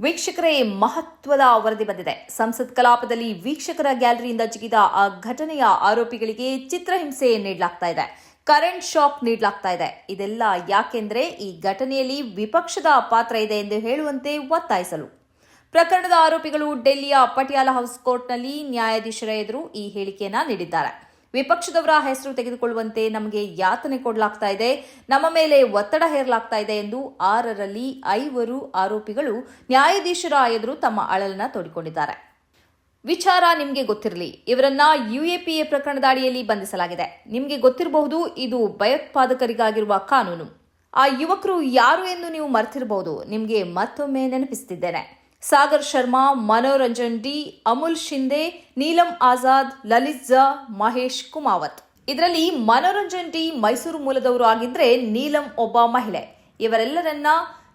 ವೀಕ್ಷಕರೇ, ಮಹತ್ವದ ವರದಿ ಬಂದಿದೆ. ಸಂಸತ್ ಕಲಾಪದಲ್ಲಿ ವೀಕ್ಷಕರ ಗ್ಯಾಲರಿಯಿಂದ ಜಿಗಿದ ಆ ಘಟನೆಯ ಆರೋಪಿಗಳಿಗೆ ಚಿತ್ರಹಿಂಸೆ ನೀಡಲಾಗ್ತಾ ಇದೆ. ಕರೆಂಟ್ ಶಾಕ್ ನೀಡಲಾಗ್ತಾ ಇದೆ. ಇದೆಲ್ಲ ಯಾಕೆಂದ್ರೆ, ಈ ಘಟನೆಯಲ್ಲಿ ವಿಪಕ್ಷದ ಪಾತ್ರ ಇದೆ ಎಂದು ಹೇಳುವಂತೆ ಒತ್ತಾಯಿಸಲು. ಪ್ರಕರಣದ ಆರೋಪಿಗಳು ಡೆಲ್ಲಿಯ ಪಟಿಯಾಲ ಹೌಸ್ ಕೋರ್ಟ್ನಲ್ಲಿ ನ್ಯಾಯಾಧೀಶರ ಎದುರು ಈ ಹೇಳಿಕೆಯನ್ನ ನೀಡಿದ್ದಾರೆ. ವಿಪಕ್ಷದವರ ಹೆಸರು ತೆಗೆದುಕೊಳ್ಳುವಂತೆ ನಮಗೆ ಯಾತನೆ ಕೊಡಲಾಗ್ತಾ ಇದೆ. ನಮ್ಮ ಮೇಲೆ ಒತ್ತಡ ಹೇರಲಾಗ್ತಾ ಇದೆ ಎಂದು ಆರರಲ್ಲಿ ಐವರು ಆರೋಪಿಗಳು ನ್ಯಾಯಾಧೀಶರ ಎದುರು ತಮ್ಮ ಅಳಲನ್ನ ತೋಡಿಕೊಂಡಿದ್ದಾರೆ. ವಿಚಾರ ನಿಮಗೆ ಗೊತ್ತಿರಲಿ, ಇವರನ್ನ ಯುಎಪಿಎ ಪ್ರಕರಣದ ಅಡಿಯಲ್ಲಿ ಬಂಧಿಸಲಾಗಿದೆ. ನಿಮಗೆ ಗೊತ್ತಿರಬಹುದು, ಇದು ಭಯೋತ್ಪಾದಕರಿಗಾಗಿರುವ ಕಾನೂನು. ಆ ಯುವಕರು ಯಾರು ಎಂದು ನೀವು ಮರ್ತಿರಬಹುದು, ನಿಮಗೆ ಮತ್ತೊಮ್ಮೆ ನೆನಪಿಸುತ್ತಿದ್ದೇನೆ ಸಾಗರ್ ಶರ್ಮಾ, ಮನೋರಂಜನ್ ಡಿ, ಅಮುಲ್ ಶಿಂದೆ ನೀಲಂ ಆಜಾದ್, ಲಲಿತ್ ಝಾ ಮಹೇಶ್ ಕುಮಾವತ್. ಇದರಲ್ಲಿ ಮನೋರಂಜನ್ ಡಿ ಮೈಸೂರು ಮೂಲದವರು ಆಗಿದ್ರೆ ನೀಲಂ ಒಬ್ಬ ಮಹಿಳೆ. ಇವರೆಲ್ಲರನ್ನ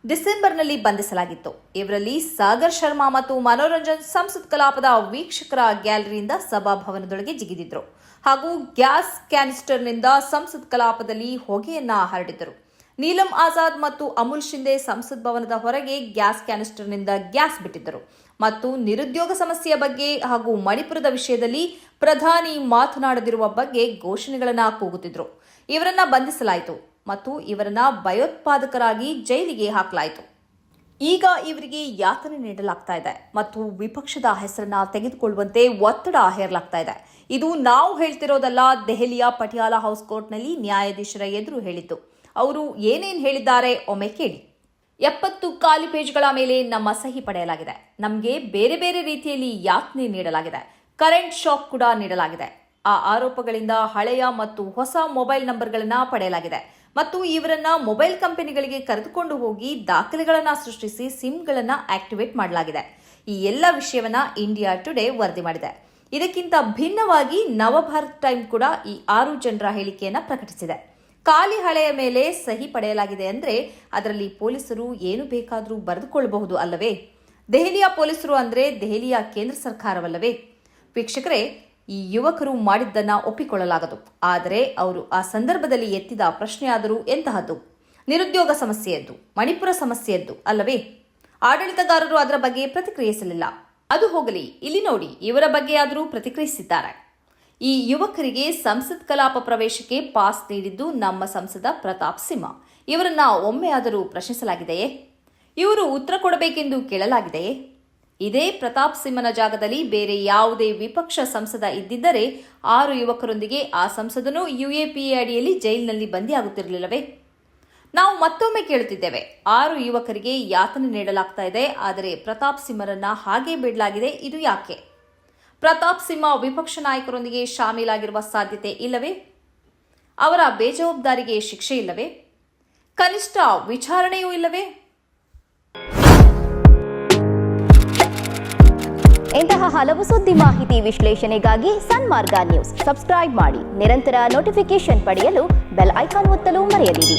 ಡಿಸೆಂಬರ್ನಲ್ಲಿ ಬಂಧಿಸಲಾಗಿತ್ತು. ಇವರಲ್ಲಿ ಸಾಗರ್ ಶರ್ಮಾ ಮತ್ತು ಮನೋರಂಜನ್ ಸಂಸತ್ ಕಲಾಪದ ವೀಕ್ಷಕರ ಗ್ಯಾಲರಿಯಿಂದ ಸಭಾಭವನದೊಳಗೆ ಜಿಗಿದಿದ್ರು. ಹಾಗೂ ಗ್ಯಾಸ್ ಕ್ಯಾನಿಸ್ಟರ್ನಿಂದ ಸಂಸತ್ ಕಲಾಪದಲ್ಲಿ ಹೊಗೆಯನ್ನ ಹರಡಿದ್ದರು ನೀಲಂ ಆಜಾದ್ ಮತ್ತು ಅಮುಲ್ ಶಿಂದೆ ಸಂಸತ್ ಭವನದ ಹೊರಗೆ ಗ್ಯಾಸ್ ಕ್ಯಾನಿಸ್ಟರ್ನಿಂದ ಗ್ಯಾಸ್ ಬಿಟ್ಟಿದ್ದರು. ಮತ್ತು ನಿರುದ್ಯೋಗ ಸಮಸ್ಯೆಯ ಬಗ್ಗೆ ಹಾಗೂ ಮಣಿಪುರದ ವಿಷಯದಲ್ಲಿ ಪ್ರಧಾನಿ ಮಾತನಾಡದಿರುವ ಬಗ್ಗೆ ಘೋಷಣೆಗಳನ್ನು ಕೂಗುತ್ತಿದ್ದರು ಇವರನ್ನ ಬಂಧಿಸಲಾಯಿತು ಮತ್ತು ಇವರನ್ನ ಭಯೋತ್ಪಾದಕರಾಗಿ ಜೈಲಿಗೆ ಹಾಕಲಾಯಿತು. ಈಗ ಇವರಿಗೆ ಯಾತನೆ ನೀಡಲಾಗ್ತಾ ಇದೆ ಮತ್ತು ವಿಪಕ್ಷದ ಹೆಸರನ್ನ ತೆಗೆದುಕೊಳ್ಳುವಂತೆ ಒತ್ತಡ ಹೇರಲಾಗ್ತಾ ಇದೆ. ಇದು ನಾವು ಹೇಳ್ತಿರೋದಲ್ಲ ದೆಹಲಿಯ ಪಟಿಯಾಲ ಹೌಸ್ ಕೋರ್ಟ್ನಲ್ಲಿ ನ್ಯಾಯಾಧೀಶರ ಎದುರು ಹೇಳಿದ್ದು. ಅವರು ಏನೇನು ಹೇಳಿದ್ದಾರೆ ಒಮ್ಮೆ ಕೇಳಿ. ಎಪ್ಪತ್ತು ಖಾಲಿ ಪೇಜ್ಗಳ ಮೇಲೆ ನಮ್ಮ ಸಹಿ ಪಡೆಯಲಾಗಿದೆ. ನಮಗೆ ಬೇರೆ ಬೇರೆ ರೀತಿಯಲ್ಲಿ ಯಾತನೆ ನೀಡಲಾಗಿದೆ. ಕರೆಂಟ್ ಶಾಕ್ ಕೂಡ ನೀಡಲಾಗಿದೆ. ಆ ಆರೋಪಗಳಿಂದ ಹಳೆಯ ಮತ್ತು ಹೊಸ ಮೊಬೈಲ್ ನಂಬರ್ಗಳನ್ನು ಪಡೆಯಲಾಗಿದೆ. ಮತ್ತು ಇವರನ್ನ ಮೊಬೈಲ್ ಕಂಪನಿಗಳಿಗೆ ಕರೆದುಕೊಂಡು ಹೋಗಿ ದಾಖಲೆಗಳನ್ನ ಸೃಷ್ಟಿಸಿ ಸಿಮ್ಗಳನ್ನು ಆಕ್ಟಿವೇಟ್ ಮಾಡಲಾಗಿದೆ. ಈ ಎಲ್ಲ ವಿಷಯವನ್ನ ಇಂಡಿಯಾ ಟುಡೇ ವರದಿ ಮಾಡಿದೆ. ಇದಕ್ಕಿಂತ ಭಿನ್ನವಾಗಿ ನವಭಾರತ್ ಟೈಮ್ ಕೂಡ ಈ ಆರು ಜನರ ಹೇಳಿಕೆಯನ್ನು ಪ್ರಕಟಿಸಿದೆ. ಖಾಲಿ ಹಳೆಯ ಮೇಲೆ ಸಹಿ ಪಡೆಯಲಾಗಿದೆ ಅಂದರೆ ಅದರಲ್ಲಿ ಪೊಲೀಸರು ಏನು ಬೇಕಾದರೂ ಬರೆದುಕೊಳ್ಳಬಹುದು ಅಲ್ಲವೇ? ದೆಹಲಿಯ ಪೊಲೀಸರು ಅಂದರೆ ದೆಹಲಿಯ ಕೇಂದ್ರ ಸರ್ಕಾರವಲ್ಲವೇ? ವೀಕ್ಷಕರೇ, ಈ ಯುವಕರು ಮಾಡಿದ್ದನ್ನ ಒಪ್ಪಿಕೊಳ್ಳಲಾಗದು. ಆದರೆ ಅವರು ಆ ಸಂದರ್ಭದಲ್ಲಿ ಎತ್ತಿದ ಪ್ರಶ್ನೆಯಾದರೂ ಎಂತಹದ್ದು? ನಿರುದ್ಯೋಗ ಸಮಸ್ಯೆಯದ್ದು, ಮಣಿಪುರ ಸಮಸ್ಯೆಯದ್ದು ಅಲ್ಲವೇ? ಆಡಳಿತಗಾರರು ಅದರ ಬಗ್ಗೆ ಪ್ರತಿಕ್ರಿಯಿಸಲಿಲ್ಲ. ಅದು ಹೋಗಲಿ, ಇಲ್ಲಿ ನೋಡಿ, ಇವರ ಬಗ್ಗೆಯಾದರೂ ಪ್ರತಿಕ್ರಿಯಿಸಿದ್ದಾರೆ. ಈ ಯುವಕರಿಗೆ ಸಂಸತ್ ಕಲಾಪ ಪ್ರವೇಶಕ್ಕೆ ಪಾಸ್ ನೀಡಿದ್ದು ನಮ್ಮ ಸಂಸದ ಪ್ರತಾಪ್ ಸಿಂಹ. ಇವರನ್ನ ಒಮ್ಮೆಯಾದರೂ ಪ್ರಶ್ನಿಸಲಾಗಿದೆಯೇ? ಇವರು ಉತ್ತರ ಕೊಡಬೇಕೆಂದು ಕೇಳಲಾಗಿದೆಯೇ? ಇದೇ ಪ್ರತಾಪ್ ಸಿಂಹನ ಜಾಗದಲ್ಲಿ ಬೇರೆ ಯಾವುದೇ ವಿಪಕ್ಷ ಸಂಸದ ಇದ್ದಿದ್ದರೆ ಆರು ಯುವಕರೊಂದಿಗೆ ಆ ಸಂಸದನು ಯುಎಪಿಎ ಅಡಿಯಲ್ಲಿ ಜೈಲಿನಲ್ಲಿ ಬಂದಿಯಾಗುತ್ತಿರಲಿಲ್ಲವೇ? ನಾವು ಮತ್ತೊಮ್ಮೆ ಕೇಳುತ್ತಿದ್ದೇವೆ. ಆರು ಯುವಕರಿಗೆ ಯಾತನೆ ನೀಡಲಾಗ್ತಾ ಇದೆ, ಆದರೆ ಪ್ರತಾಪ್ ಸಿಂಹರನ್ನ ಹಾಗೆ ಬಿಡಲಾಗಿದೆ. ಇದು ಯಾಕೆ? ಪ್ರತಾಪ್ ಸಿಂಹ ವಿಪಕ್ಷ ನಾಯಕರೊಂದಿಗೆ ಶಾಮೀಲಾಗಿರುವ ಸಾಧ್ಯತೆ ಇಲ್ಲವೇ? ಅವರ ಬೇಜವಾಬ್ದಾರಿಗೆ ಶಿಕ್ಷೆ ಇಲ್ಲವೇ? ಕನಿಷ್ಠ ವಿಚಾರಣೆಯೂ ಇಲ್ಲವೇ? ಇಂತಹ ಹಲವು ಸುದ್ದಿ ಮಾಹಿತಿ ವಿಶ್ಲೇಷಣೆಗಾಗಿ ಸನ್ಮಾರ್ಗ ನ್ಯೂಸ್. ಸಬ್ಸ್ಕ್ರೈಬ್ ಮಾಡಿ. ನಿರಂತರ ನೋಟಿಫಿಕೇಶನ್ ಪಡೆಯಲು ಬೆಲ್ ಐಕಾನ್ ಒತ್ತಲು ಮರೆಯದಿರಿ.